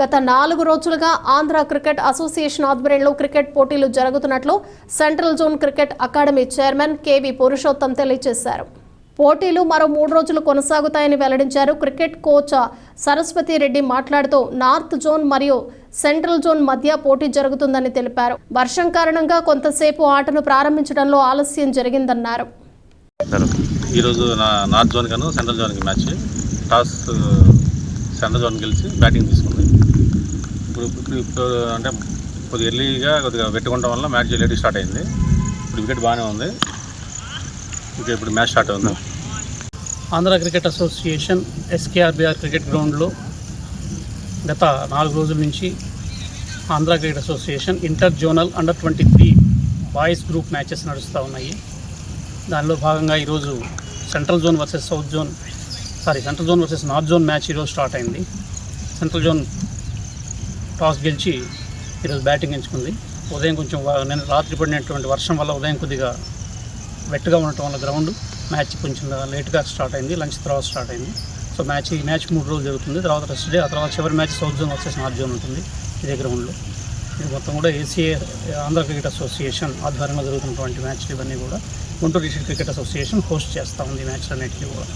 గత నాలుగు రోజులుగా ఆంధ్ర క్రికెట్ అసోసియేషన్ ఆధ్వర్యంలో క్రికెట్ పోటీలు జరుగుతున్నట్లు central zone cricket academy chairman K V Purushottam తెలియజేశారు. పోటీలు మరో మూడు రోజులు కొనసాగుతాయని వెల్లడించారు క్రికెట్ కోచ్ సరస్వతి రెడ్డి మాట్లాడుతూ నార్త్ జోన్ మరియు సెంట్రల్ జోన్ మధ్య పోటీ జరుగుతుందని తెలిపారు. వర్షం కారణంగా కొంతసేపు ఆటను ప్రారంభించడంలో ఆలస్యం జరిగిందన్నారు. ఈరోజు నార్త్ జోన్ సెంట్రల్ జోన్కి మ్యాచ్. టాస్ సెంట్రల్ జోన్ గెలిచి బ్యాటింగ్ తీసుకుంది ఇప్పుడు ఇప్పుడు ఇప్పుడు అంటే కొద్దిగా ఎర్లీగా కొద్దిగా పెట్టుకోవడం వల్ల మ్యాచ్ లేట్ స్టార్ట్ అయింది. ఇప్పుడు వికెట్ బాగానే ఉంది. ఇంకా ఇప్పుడు మ్యాచ్ స్టార్ట్ అవుతుంది. Andhra cricket association SKRBR cricket గ్రౌండ్లో గత నాలుగు రోజుల నుంచి Andhra cricket association inter zonal under twenty three boys group matches నడుస్తూ ఉన్నాయి. దానిలో భాగంగా ఈరోజు central zone versus south zone sorry central zone versus north zone match ఈరోజు స్టార్ట్ అయింది. సెంట్రల్ జోన్ టాస్ గెలిచి ఈరోజు బ్యాటింగ్ ఎంచుకుంది. ఉదయం కొంచెం నేను నిన్న రాత్రి పడినటువంటి వర్షం వల్ల ఉదయం కొద్దిగా వెట్గా ఉండటం వల్ల గ్రౌండ్ మ్యాచ్ కొంచెం లేట్గా స్టార్ట్ అయింది. లంచ్ తర్వాత స్టార్ట్ అయింది. సో మ్యాచ్ ఈ మ్యాచ్ మూడు రోజులు జరుగుతుంది. తర్వాత రెస్ట్ డే ఆ తర్వాత చివరి match south zone versus north zone ఉంటుంది. ఇదే గ్రౌండ్లో. ఇది మొత్తం కూడా ఏసీఏ ఆంధ్ర క్రికెట్ అసోసియేషన్ ఆధ్వర్యంలో జరుగుతున్నటువంటి మ్యాచ్లు ఇవన్నీ కూడా Guntur district cricket association host చేస్తూ ఉంది ఈ మ్యాచ్లు అన్నిటికీ కూడా.